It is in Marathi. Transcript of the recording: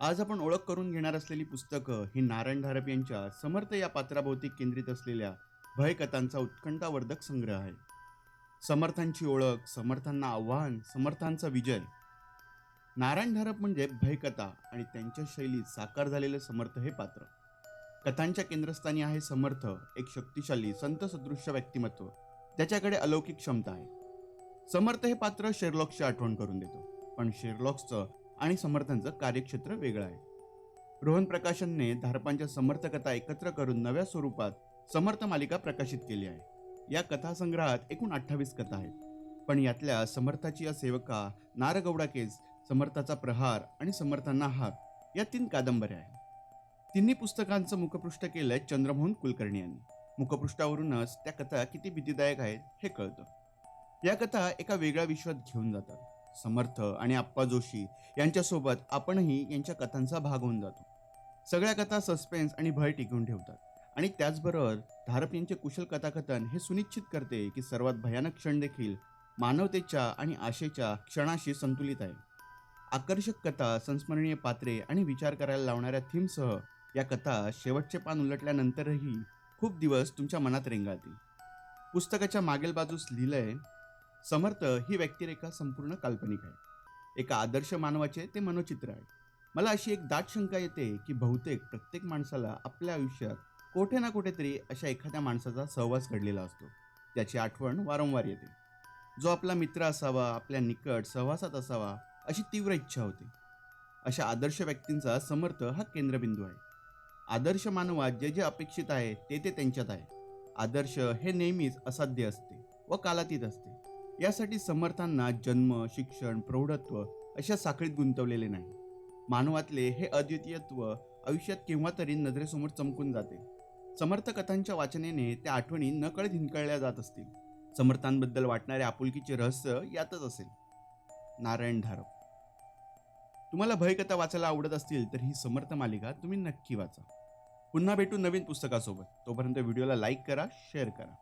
आज आपण ओळख करून घेणार असलेली पुस्तकं ही नारायण धारप यांच्या समर्थ या पात्राभोवती केंद्रित असलेल्या भयकथांचा उत्कंठावर्धक संग्रह आहे. समर्थांची ओळख समर्थांना आव्हान समर्थांचा विजय. नारायण धारप म्हणजे भयकथा आणि त्यांच्या शैलीत साकार झालेले समर्थ हे पात्र. कथांच्या केंद्रस्थानी आहे समर्थ एक शक्तिशाली संत सदृश्य व्यक्तिमत्व. त्याच्याकडे अलौकिक क्षमता आहे. समर्थ हे पात्र शेरलॉक्सची आठवण करून देतो. पण शेरलॉक्सचं आणि समर्थांचं कार्यक्षेत्र वेगळं आहे. रोहन प्रकाशनने धारपांच्या समर्थकथा एकत्र करून नव्या स्वरूपात समर्थ मालिका प्रकाशित केली आहे. या कथासंग्रहात एकूण अठ्ठावीस कथा आहेत. पण यातल्या समर्थाची या सेवका नारगौडा केस समर्थाचा प्रहार आणि समर्थांना हात या तीन कादंबऱ्या आहेत. तिन्ही पुस्तकांचं मुखपृष्ठ केलंय चंद्रमोहन कुलकर्णी यांनी. मुखपृष्ठावरूनच त्या कथा किती भीतीदायक आहेत हे कळतं. या कथा एका वेगळ्या विश्वात घेऊन जातात. समर्थ आणि आप्पा जोशी यांच्यासोबत आपणही यांच्या कथांचा भाग होऊन जातो. सगळ्या कथा सस्पेन्स आणि भय टिकवून ठेवतात. आणि त्याचबरोबर धारप यांचे कुशल कथाकथन हे सुनिश्चित करते की सर्वात भयानक क्षण देखील मानवतेच्या आणि आशेच्या क्षणाशी संतुलित आहे. आकर्षक कथा संस्मरणीय पात्रे आणि विचार करायला लावणाऱ्या थीमसह या कथा शेवटचे पान उलटल्यानंतरही खूप दिवस तुमच्या मनात रेंगाळतील. पुस्तकाच्या मागील बाजूस लिहिलंय समर्थ ही व्यक्तिरेखा संपूर्ण काल्पनिक आहे. एका आदर्श मानवाचे ते मनोचित्र आहे. मला अशी एक दाट शंका येते की बहुतेक प्रत्येक माणसाला आपल्या आयुष्यात कोठे ना कुठेतरी अशा एखाद्या माणसाचा सहवास घडलेला असतो. त्याची आठवण वारंवार येते. जो आपला मित्र असावा आपल्या निकट सहवासात असावा अशी तीव्र इच्छा होते. अशा आदर्श व्यक्तींचा समर्थ हा केंद्रबिंदू आहे. आदर्श मानवात जे जे अपेक्षित आहे ते ते त्यांच्यात आहे. आदर्श हे नेहमीच असाध्य असते व कालातीत असते. यासाठी समर्थांना जन्म शिक्षण प्रौढत्व अशा साखळीत गुंतवलेले नाही. मानवातले हे अद्वितीयत्व आयुष्यात केव्हा तरी नजरेसमोर चमकून जाते. समर्थ कथांच्या वाचनेने त्या आठवणी नकळत हिंकळल्या जात असतील. समर्थांबद्दल वाटणारे आपुलकीचे रहस्य यातच असेल. नारायण धारव तुम्हाला भयकथा वाचायला आवडत असतील तर ही समर्थ मालिका तुम्ही नक्की वाचा. पुन्हा भेटू नवीन पुस्तकासोबत. तोपर्यंत व्हिडिओला लाईक करा शेअर करा.